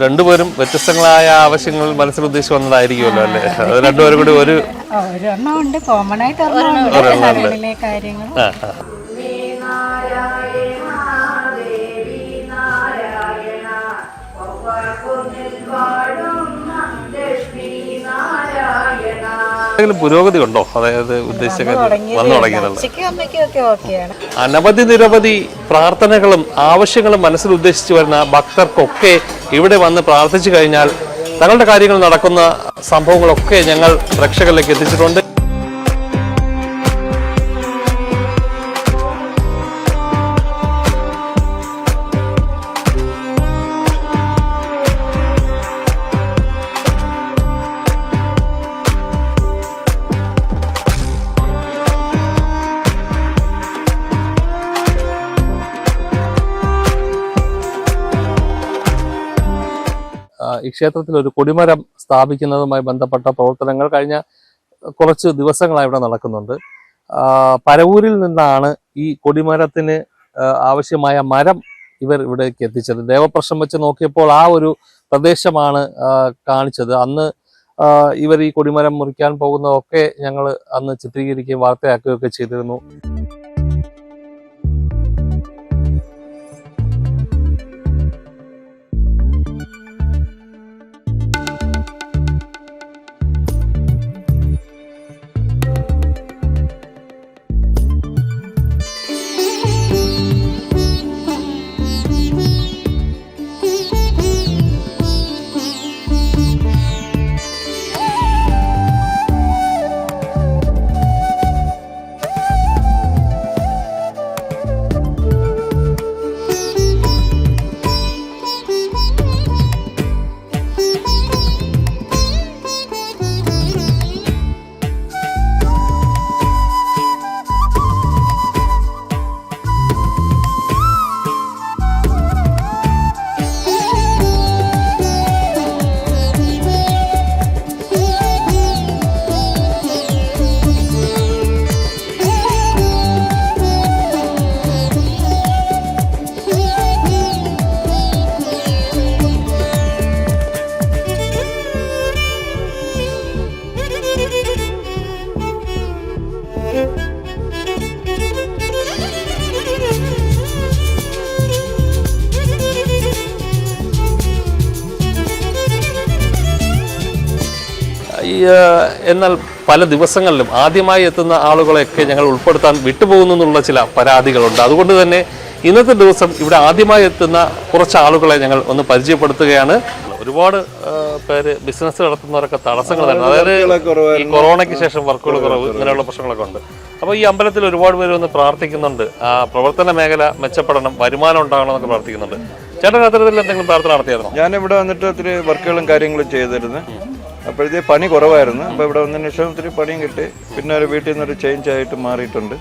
രണ്ടുപേരും വ്യത്യസ്തങ്ങളായ ആവശ്യങ്ങൾ മനസ്സിൽ ഉദ്ദേശിച്ച് വന്നതായിരിക്കുമല്ലോ അല്ലേ? അത് രണ്ടുപേരും കൂടി ഒരു ഒരെണ്ണം ഉണ്ട്. കോമൺ ആയിട്ട് ഒരെണ്ണം കാര്യങ്ങൾ ആ, ആ. എന്തെങ്കിലും പുരോഗതി ഉണ്ടോ? അതായത് ഉദ്ദേശിച്ച വന്നു തുടങ്ങിയതല്ല അനവധി നിരവധി പ്രാർത്ഥനകളും ആവശ്യങ്ങളും മനസ്സിൽ ഉദ്ദേശിച്ചു വരുന്ന ഭക്തർക്കൊക്കെ ഇവിടെ വന്ന് പ്രാർത്ഥിച്ചു കഴിഞ്ഞാൽ തങ്ങളുടെ കാര്യങ്ങൾ നടക്കുന്ന സംഭവങ്ങളൊക്കെ ഞങ്ങൾ പ്രേക്ഷകരിലേക്ക് എത്തിച്ചിട്ടുണ്ട്. ഈ ക്ഷേത്രത്തിൽ ഒരു കൊടിമരം സ്ഥാപിക്കുന്നതുമായി ബന്ധപ്പെട്ട പ്രവർത്തനങ്ങൾ കഴിഞ്ഞ കുറച്ച് ദിവസങ്ങളായി ഇവിടെ നടക്കുന്നുണ്ട്. പരവൂരിൽ നിന്നാണ് ഈ കൊടിമരത്തിന് ആവശ്യമായ മരം ഇവർ ഇവിടേക്ക് എത്തിച്ചത്. ദേവപ്രശ്നം വെച്ച് നോക്കിയപ്പോൾ ആ ഒരു പ്രദേശമാണ് കാണിച്ചത്. അന്ന് ഇവർ ഈ കൊടിമരം മുറിക്കാൻ പോകുന്നതൊക്കെ ഞങ്ങൾ അന്ന് ചിത്രീകരിക്കുകയും വാർത്തയാക്കുകയൊക്കെ ചെയ്തിരുന്നു. എന്നാൽ പല ദിവസങ്ങളിലും ആദ്യമായി എത്തുന്ന ആളുകളെയൊക്കെ ഞങ്ങൾ ഉൾപ്പെടുത്താൻ വിട്ടുപോകുന്നു എന്നുള്ള ചില പരാതികളുണ്ട്. അതുകൊണ്ട് തന്നെ ഇന്നത്തെ ദിവസം ഇവിടെ ആദ്യമായി എത്തുന്ന കുറച്ച് ആളുകളെ ഞങ്ങൾ ഒന്ന് പരിചയപ്പെടുത്തുകയാണ്. ഒരുപാട് പേര് ബിസിനസ് നടത്തുന്നവരൊക്കെ തടസ്സങ്ങൾ തന്നെ. അതായത് കൊറോണയ്ക്ക് ശേഷം വർക്കുകൾ കുറവ് ഇങ്ങനെയുള്ള പ്രശ്നങ്ങളൊക്കെ ഉണ്ട്. അപ്പോൾ ഈ അമ്പലത്തിൽ ഒരുപാട് പേര് ഒന്ന് പ്രാർത്ഥിക്കുന്നുണ്ട്. ആ പ്രവർത്തന മേഖല മെച്ചപ്പെടണം വരുമാനം ഉണ്ടാകണം എന്നൊക്കെ പ്രാർത്ഥിക്കുന്നുണ്ട്. ചേട്ടൻ അത്തരത്തിൽ എന്തെങ്കിലും പ്രാർത്ഥന നടത്തിയായിരുന്നു? ഞാൻ ഇവിടെ വന്നിട്ട് ഒത്തിരി വർക്കുകളും കാര്യങ്ങളും ചെയ്തിരുന്നു. അപ്പോഴത്തേ പണി കുറവായിരുന്നു. അപ്പോൾ ഇവിടെ വന്നതിന് ശേഷം ഒത്തിരി പണിയും കിട്ടി. പിന്നെ ഒരു വീട്ടിൽ നിന്നൊരു ചേഞ്ച് ആയിട്ട് മാറിയിട്ടുണ്ട്.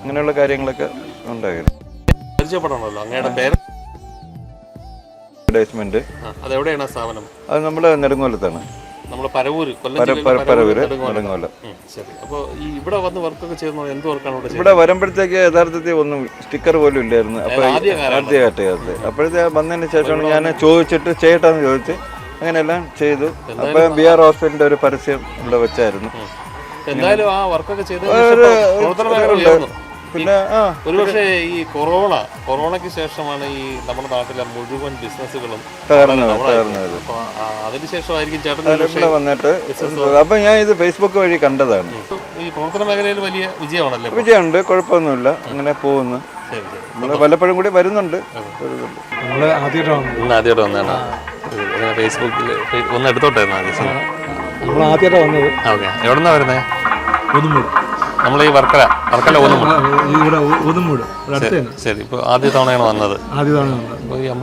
അങ്ങനെയുള്ള കാര്യങ്ങളൊക്കെ ഉണ്ടായിരുന്നു. പരിചയപ്പെടണമല്ലോ അങ്ങയുടെ പേര്? അഡ്വർടൈസ്മെന്റ് ആ, അതെവിടെയാണ് ആ സ്ഥാപനം? അത് നമ്മൾ നെടുങ്ങോലത്താണ്. നമ്മൾ പരവൂര് പരവൂര് നെടുങ്ങോല. ശരി. അപ്പോൾ ഈ ഇവിടെ വന്ന് വർക്കൊക്കെ ചെയ്യുന്നത് എന്ത് വർക്കാണ് ഇവിടെ വരുമ്പോഴത്തേക്ക് യഥാർത്ഥത്തിൽ ഒന്നും സ്റ്റിക്കർ പോലും ഇല്ലായിരുന്നു. അപ്പോൾ ആദ്യ അപ്പോഴത്തെ വന്നതിന് ശേഷമാണ് ഞാൻ ചോദിച്ചിട്ട് ചെയ്യട്ടാന്ന് ചോദിച്ച് അങ്ങനെയെല്ലാം ചെയ്തു. അപ്പോൾ ബി ആർ ഹോസ്പിറ്റലിന്റെ ഒരു പരസ്യം ഇവിടെ വെച്ചായിരുന്നു. എന്തായാലും ആ വർക്കൊക്കെ ചെയ്ത്. പിന്നെ ഒരുപക്ഷേ ഈ കൊറോണ കൊറോണയ്ക്ക് ശേഷമാണ് ഈ നമ്മുടെ നാട്ടിലെ മുഴുവൻ ബിസിനസ്സുകളും അപ്പൊ അതിനുശേഷമായിരിക്കും ചേട്ടൻ വന്നിട്ട് അപ്പൊ ഞാൻ ഇത് ഫേസ്ബുക്ക് വഴി കണ്ടതാണ്. ഈ പ്രവർത്തന മേഖലയിൽ വലിയ വിജയമാണല്ലേ? വിജയമുണ്ട് കുഴപ്പമൊന്നുമില്ല. അങ്ങനെ പോകുന്നു. നമ്മൾ വല്ലപ്പോഴും കൂടി വരുന്നുണ്ട്. ആദ്യമായിട്ട് വന്നതാണ്. ഫേസ്ബുക്കിൽ ഒന്ന് എടുത്തോട്ടായിരുന്നു ആദ്യം നമ്മൾ ആദ്യമായിട്ടാണ് വന്നത്. ഓക്കെ. എവിടെന്നാ വരുന്നേ? ഒതുമൂട് നമ്മൾ ഈ വർക്കല വർക്കല ഇവിടെ ഒതുമൂട് ശരി ഇപ്പോൾ ആദ്യ തവണയാണ് വന്നത്. ആദ്യ തവണ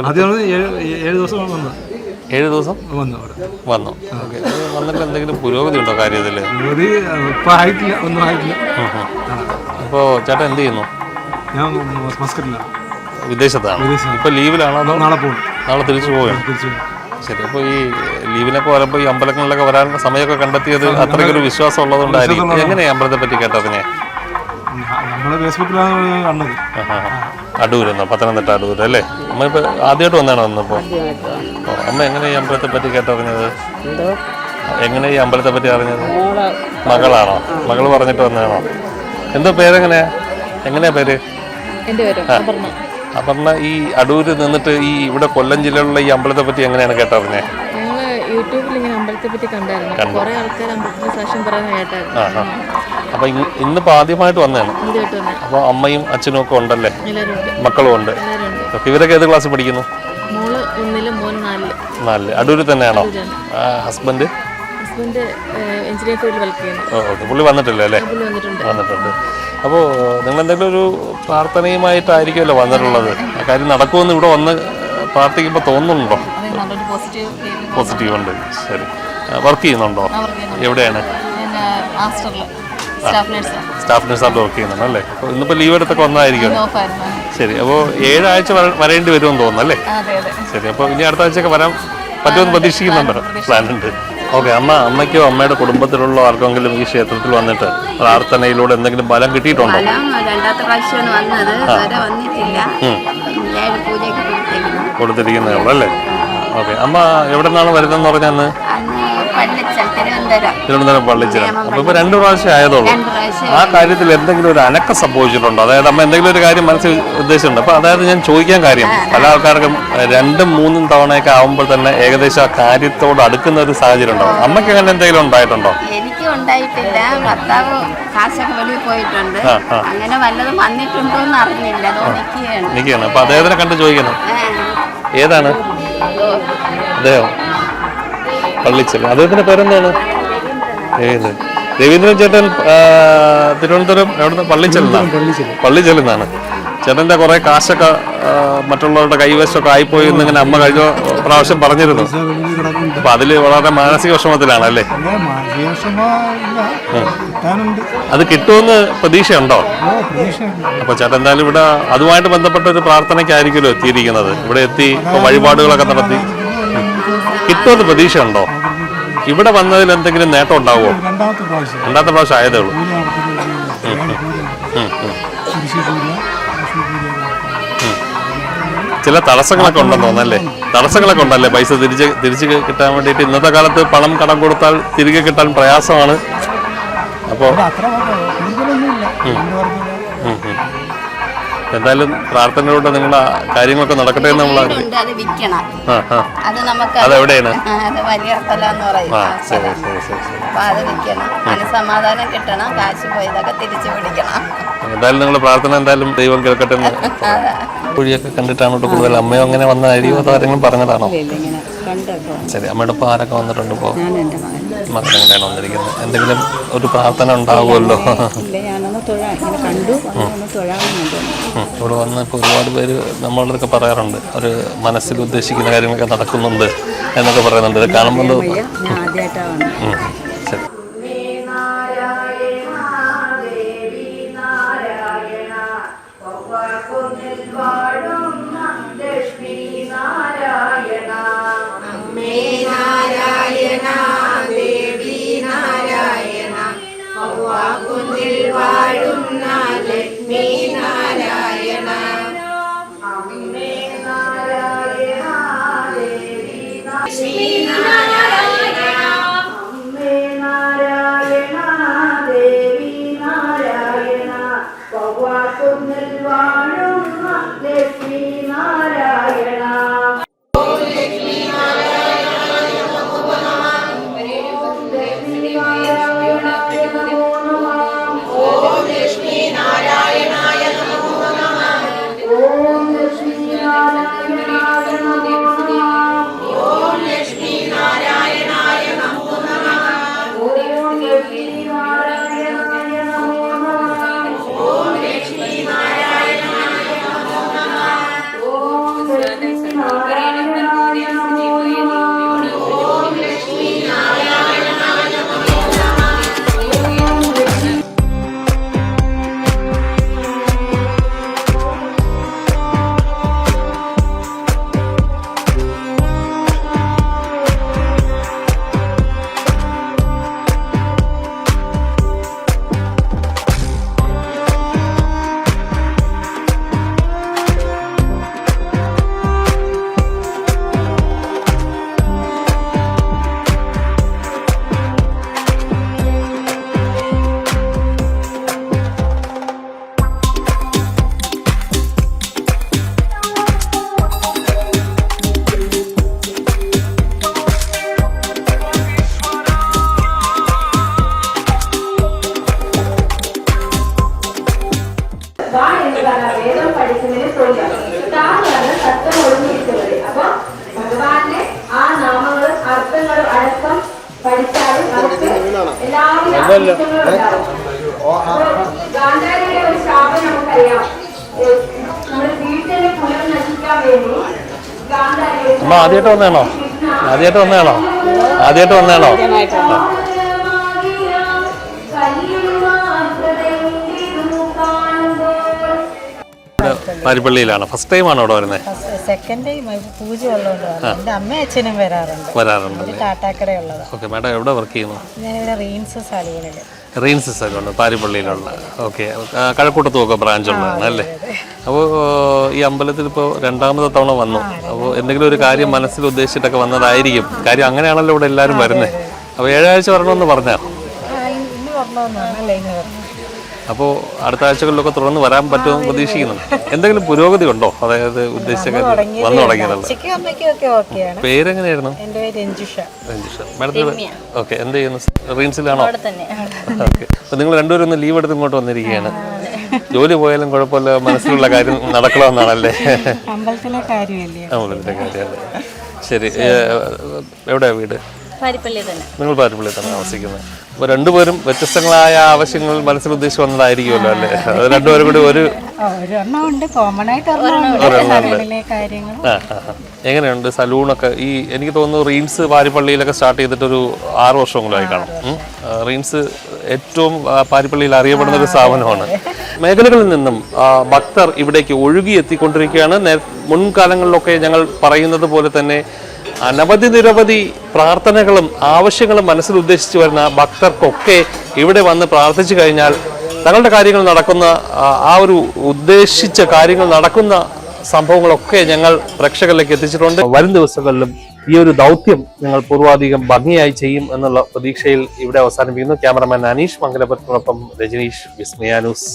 ആദ്യമാണ് ഏഴ് ഏഴ് ദിവസമാണ് വന്നത്. ഏഴ് ദിവസം? വന്നു വന്നു. ഓക്കെ. വന്നിട്ട് എന്തെങ്കിലും പുരോഗതി ഉണ്ടോ കാര്യത്തിൽ യുവതി ഇപ്പം ആയിട്ടില്ല ഒന്നും ആയിട്ടില്ല. അപ്പോൾ ചേട്ടൻ എന്ത് ചെയ്യുന്നു? ഞാൻ മസ്കറ്റിലാണ് വിദേശത്താണ്. ഇപ്പൊ ലീവിലാണോ അതോ നാളെ പോകും നാളെ തിരിച്ചു പോവുകയാണ്? തിരിച്ചു പോകും. ശരി അപ്പോൾ ഈ ലീവിനൊക്കെ വരുമ്പോൾ ഈ അമ്പലങ്ങളിലൊക്കെ വരാനുള്ള സമയമൊക്കെ കണ്ടെത്തിയത് അത്രയ്ക്കൊരു വിശ്വാസം ഉള്ളതുകൊണ്ടായിരിക്കും എങ്ങനെയാണ് അമ്പലത്തെ പറ്റി കേട്ടറിഞ്ഞേ നമ്മൾ ഫേസ്ബുക്കിലാണ് കണ്ടത്. അടൂരെന്നോ? പത്തനംതിട്ട അടൂർ അല്ലേ? അമ്മ ഇപ്പൊ ആദ്യമായിട്ട്. വന്നാണോ വന്നപ്പോ അമ്മ എങ്ങനെ ഈ അമ്പലത്തെ പറ്റി കേട്ടറിഞ്ഞത്? എങ്ങനെ ഈ അമ്പലത്തെ പറ്റി അറിഞ്ഞത്? മകളാണോ? മകൾ പറഞ്ഞിട്ട് വന്നതാണോ? എന്തോ പേരെങ്ങനെയാ? എങ്ങനെയാ പേര്? ആ. പേര് അപർണ ഈ അടൂര് നിന്നിട്ട് ഈ ഇവിടെ കൊല്ലം ജില്ലയിലുള്ള ഈ അമ്പലത്തെ പറ്റി എങ്ങനെയാണ് കേട്ടറിഞ്ഞേ യൂട്യൂബിൽ ഇങ്ങനെ അമ്പലത്തെ പറ്റി കണ്ടായിരുന്നു. കുറേ ആൾക്കാർ അമ്പലത്തിന്റെ സാക്ഷ്യം പറയുന്നത് കേട്ടായിരുന്നു. അപ്പൊ ഇന്ന് ഇന്നിപ്പോ ആദ്യമായിട്ട് വന്നതാണ്. അപ്പൊ അമ്മയും അച്ഛനും ഒക്കെ ഉണ്ടല്ലേ? മക്കളും ഉണ്ട്. ഇവരൊക്കെ ഏത് ക്ലാസ് പഠിക്കുന്നു? നാലിൽ. അടൂര് തന്നെയാണോ? ഹസ്ബൻഡ് ഹസ്ബൻഡ് എഞ്ചിനീയർ ഫീൽഡിൽ വർക്ക് ചെയ്യുന്നു. ഓക്കെ പുള്ളി വന്നിട്ടില്ല അല്ലേ? പുള്ളി വന്നിട്ടുണ്ട്. വന്നിട്ടുണ്ട്. അപ്പോൾ നിങ്ങൾ എന്തെങ്കിലും ഒരു പ്രാർത്ഥനയുമായിട്ടായിരിക്കുമല്ലോ വന്നിട്ടുള്ളത്? ആ കാര്യം നടക്കുമെന്ന് ഇവിടെ വന്ന് പ്രാർത്ഥിക്കുമ്പോൾ തോന്നുന്നുണ്ടോ? പോസിറ്റീവ് ഉണ്ട്. ശരി. വർക്ക് ചെയ്യുന്നുണ്ടോ? എവിടെയാണ്? സ്റ്റാഫ് നേഴ്സ് സ്റ്റാഫ് നഴ്സായിട്ട് വർക്ക് ചെയ്യുന്നുണ്ട് അല്ലേ? അപ്പോൾ ഇന്നിപ്പോൾ ലീവ് എടുത്തൊക്കെ വന്നായിരിക്കും ശരി. അപ്പോൾ ഏഴാഴ്ച വര- വരേണ്ടി വരുമെന്ന് തോന്നുന്നു അല്ലേ? ശരി. അപ്പോൾ ഇനി അടുത്ത ആഴ്ചയൊക്കെ വരാൻ പറ്റുമെന്ന് പ്രതീക്ഷിക്കുന്നുണ്ടോ പ്ലാൻ ഉണ്ട്. ഓക്കെ അമ്മ അമ്മയ്ക്കോ അമ്മയുടെ കുടുംബത്തിലുള്ള ആർക്കെങ്കിലും ഈ ക്ഷേത്രത്തിൽ വന്നിട്ട് പ്രാർത്ഥനയിലൂടെ എന്തെങ്കിലും ബലം കിട്ടിയിട്ടുണ്ടോ? രണ്ടാമത്തെ പ്രാവശ്യമാണ് വന്നത്. വന്നിട്ടില്ല. കൊടുത്തിരിക്കുന്നേ. ഉള്ളൂ അല്ലേ? ഓക്കെ അമ്മ എവിടെ നിന്നാണ് വരുന്നതെന്ന് പറഞ്ഞാൽ തിരുവനന്തപുരം. പള്ളിച്ചിരം അപ്പോൾ ഇപ്പോൾ രണ്ട് പ്രാവശ്യം ആയതുള്ളൂ. ആ കാര്യത്തിൽ എന്തെങ്കിലും ഒരു അനക്കം സംഭവിച്ചിട്ടുണ്ടോ? അതായത് അമ്മ എന്തെങ്കിലും ഒരു കാര്യം മനസ്സിൽ ഉദ്ദേശിച്ചിട്ടുണ്ട്. അപ്പൊ അതായത് ഞാൻ ചോദിക്കാൻ കാര്യം. പല ആൾക്കാർക്കും രണ്ടും മൂന്നും തവണയൊക്കെ ആവുമ്പോൾ തന്നെ ഏകദേശം ആ കാര്യത്തോട് അടുക്കുന്ന ഒരു സാഹചര്യം ഉണ്ടാവും. അമ്മയ്ക്ക് അങ്ങനെ എന്തെങ്കിലും ഉണ്ടായിട്ടുണ്ടോ? എനിക്ക് ഉണ്ടായിട്ടില്ല. ഭർത്താവ് കാശൊക്കെ വെളിയിൽ പോയിട്ടുണ്ട്. അങ്ങനെ വല്ലതും വന്നിട്ടുണ്ടോ എന്ന് അറിഞ്ഞില്ല. നിൽക്കുകയാണ്. അപ്പൊ അദ്ദേഹത്തിനെ കണ്ട് ചോദിക്കണം. ഏതാണ്? അദ്ദേഹം. പള്ളിച്ചൽ അദ്ദേഹത്തിന്റെ പേരെന്താണ്? ഏത്? രവീന്ദ്രൻ ചേട്ടൻ തിരുവനന്തപുരം എവിടുന്ന്? പള്ളിച്ചെല്ലുന്നാണ് പള്ളിച്ചെല്ലുന്നാണ് ചേട്ടന്റെ കുറെ കാശൊക്കെ മറ്റുള്ളവരുടെ കൈവശമൊക്കെ ആയിപ്പോയി എന്ന് ഇങ്ങനെ അമ്മ കഴിഞ്ഞ പ്രാവശ്യം പറഞ്ഞിരുന്നു. അപ്പൊ അതിൽ വളരെ മാനസിക വിഷമത്തിലാണ് അല്ലേ? അത് കിട്ടുമെന്ന് പ്രതീക്ഷയുണ്ടോ? അപ്പൊ ചേട്ടൻ എന്തായാലും ഇവിടെ അതുമായിട്ട് ബന്ധപ്പെട്ട ഒരു പ്രാർത്ഥനയ്ക്കായിരിക്കുമല്ലോ എത്തിയിരിക്കുന്നത്. ഇവിടെ എത്തി വഴിപാടുകളൊക്കെ നടത്തി. കിട്ടുമെന്ന് പ്രതീക്ഷയുണ്ടോ? ഇവിടെ വന്നതിൽ എന്തെങ്കിലും നേട്ടം ഉണ്ടാവുമോ? രണ്ടാമത്തെ പ്രാവശ്യം. രണ്ടാമത്തെ പ്രാവശ്യം ആയതേ ഉള്ളൂ. ചില തടസ്സങ്ങളൊക്കെ ഉണ്ടെന്ന് തോന്നല്ലേ തടസ്സങ്ങളൊക്കെ ഉണ്ടല്ലേ? പൈസ തിരിച്ച് തിരിച്ച് കിട്ടാൻ വേണ്ടിയിട്ട് ഇന്നത്തെ കാലത്ത് പണം കടം കൊടുത്താൽ തിരികെ കിട്ടാൻ പ്രയാസമാണ്. അപ്പോൾ എന്തായാലും പ്രാർത്ഥനയിലൂടെ നിങ്ങൾ കാര്യങ്ങളൊക്കെ നടക്കട്ടെ എന്ന് നമ്മൾ അതെവിടെയാണ് മനസ്സമാധാനം കിട്ടണം കാശ് പോയതൊക്കെ തിരിച്ചു പിടിക്കണം. എന്തായാലും നിങ്ങൾ പ്രാർത്ഥന എന്തായാലും ദൈവം കേൾക്കട്ടെ എന്ന് കുഴിയൊക്കെ കണ്ടിട്ടാണ് കൂടുതൽ അമ്മയോ അങ്ങനെ വന്ന അതോ ആരെങ്കിലും പറഞ്ഞതാണോ? ശരി അമ്മയുടെ ഒപ്പം ആരൊക്കെ വന്നിട്ടുണ്ട് ഇപ്പോൾ മകനെങ്ങനെയാണ് വന്നിരിക്കുന്നത്? എന്തെങ്കിലും ഒരു പ്രാർത്ഥന ഉണ്ടാവുമല്ലോ. ഇല്ല ഞാനൊന്ന് തൊഴാൻ ഇങ്ങനെ കണ്ടു. ഇവിടെ വന്ന് ഇപ്പോൾ ഒരുപാട് പേര് നമ്മളൊക്കെ പറയാറുണ്ട്. ഒരു മനസ്സിൽ ഉദ്ദേശിക്കുന്ന കാര്യങ്ങളൊക്കെ നടക്കുന്നുണ്ട് എന്നൊക്കെ പറയുന്നുണ്ട്. ഇത് കാണുമ്പോൾ me. ശരി. ലക്ഷ്മി അമ്മ ആദ്യമായിട്ട് വന്നതാണോ? ആദ്യമായിട്ട് വന്നതാണോ? ആദ്യമായിട്ട് വന്നതാണോ? പാരിപ്പള്ളിയിലാണ് ഫസ്റ്റ് ടൈം ആണോ അവിടെ വരുന്നത്? സെക്കൻഡ് ടൈം പൂജ ഉള്ളതുകൊണ്ട് എന്റെ അമ്മയും അച്ഛനും വരാറുണ്ട്. വരാറുണ്ട് കാട്ടാക്കടയുള്ളതാ ഓക്കെ മാഡം എവിടെ വർക്ക് ചെയ്യുന്നു? ഞാനിവിടെ റീൻസ് സലൂണിൽ റീൻസ് ഉണ്ട് പാരിപ്പള്ളിയിലുള്ള. ഓക്കെ കഴക്കൂട്ടത്തുമൊക്കെ ബ്രാഞ്ച് ഉള്ളതാണ് അല്ലേ? അപ്പോൾ ഈ അമ്പലത്തിൽ ഇപ്പോൾ രണ്ടാമത്തെ തവണ വന്നു. അപ്പോൾ എന്തെങ്കിലും ഒരു കാര്യം മനസ്സിൽ ഉദ്ദേശിച്ചിട്ടൊക്കെ വന്നതായിരിക്കും. കാര്യം അങ്ങനെയാണല്ലോ ഇവിടെ എല്ലാവരും വരുന്നത്. അപ്പോൾ ഏഴാഴ്ച വരണമെന്ന് പറഞ്ഞാൽ അപ്പോൾ അടുത്ത ആഴ്ചകളിലൊക്കെ തുടർന്ന് വരാൻ പറ്റുമെന്ന് പ്രതീക്ഷിക്കുന്നുണ്ട് എന്തെങ്കിലും പുരോഗതി ഉണ്ടോ? അതായത് ഉദ്ദേശിച്ച വന്നു തുടങ്ങിയതല്ല? പേരെങ്ങനെയായിരുന്നു? എന്റെ പേര് രഞ്ജുഷ. രഞ്ജിഷ. മാഡത്തിന് ഓക്കെ എന്ത് ചെയ്യുന്നു? റീൻസിലാണോ ഓക്കെ. അപ്പോൾ നിങ്ങൾ രണ്ടുപേരും ഒന്ന് ലീവ് എടുത്ത് ഇങ്ങോട്ട് വന്നിരിക്കുകയാണ്. ജോലി പോയാലും കുഴപ്പമില്ല മനസ്സിലുള്ള കാര്യം നടക്കണമെന്നാണല്ലേ? അമ്പലത്തിലെ കാര്യമല്ലേ? ശരി എവിടെയാ വീട്? പാരിപ്പള്ളി തന്നെ. നിങ്ങൾ പാരിപ്പള്ളി തന്നെ താമസിക്കുന്നത്. അപ്പോൾ രണ്ടുപേരും വ്യത്യസ്തങ്ങളായ ആവശ്യങ്ങൾ മനസ്സിൽ ഉദ്ദേശിച്ച് വന്നതായിരിക്കുമല്ലോ അല്ലേ? അത് രണ്ടുപേരും കൂടി ഒരു ഉണ്ട്. കോമൺ ആയിട്ട്. എങ്ങനെയുണ്ട് സലൂണൊക്കെ? ഈ എനിക്ക് തോന്നുന്നു റീംസ് പാരിപ്പള്ളിയിലൊക്കെ സ്റ്റാർട്ട് ചെയ്തിട്ടൊരു ആറ് വർഷങ്ങളായി കാണും. റീംസ് ഏറ്റവും പാരിപ്പള്ളിയിൽ അറിയപ്പെടുന്ന ഒരു സ്ഥാപനമാണ്. മേഖലകളിൽ നിന്നും ഭക്തർ ഇവിടേക്ക് ഒഴുകി എത്തിക്കൊണ്ടിരിക്കുകയാണ് മുൻകാലങ്ങളിലൊക്കെ ഞങ്ങൾ പറയുന്നത് പോലെ തന്നെ അനവധി നിരവധി പ്രാർത്ഥനകളും ആവശ്യങ്ങളും മനസ്സിൽ ഉദ്ദേശിച്ച് വരുന്ന ഭക്തർക്കൊക്കെ ഇവിടെ വന്ന് പ്രാർത്ഥിച്ചു കഴിഞ്ഞാൽ തങ്ങളുടെ കാര്യങ്ങൾ നടക്കുന്ന ആ, ഒരു ഉദ്ദേശിച്ച കാര്യങ്ങൾ നടക്കുന്ന സംഭവങ്ങളൊക്കെ ഞങ്ങൾ പ്രേക്ഷകരിലേക്ക് എത്തിച്ചിട്ടുണ്ട്. വരും ദിവസങ്ങളിലും ഈ ഒരു ദൗത്യം ഞങ്ങൾ പൂർവാധികം ഭംഗിയായി ചെയ്യും എന്നുള്ള പ്രതീക്ഷയിൽ ഇവിടെ അവസാനിപ്പിക്കുന്നു. ക്യാമറമാൻ അനീഷ് മംഗലപുരത്തിനൊപ്പം രജനീഷ് വിസ്മയാനൂസ്.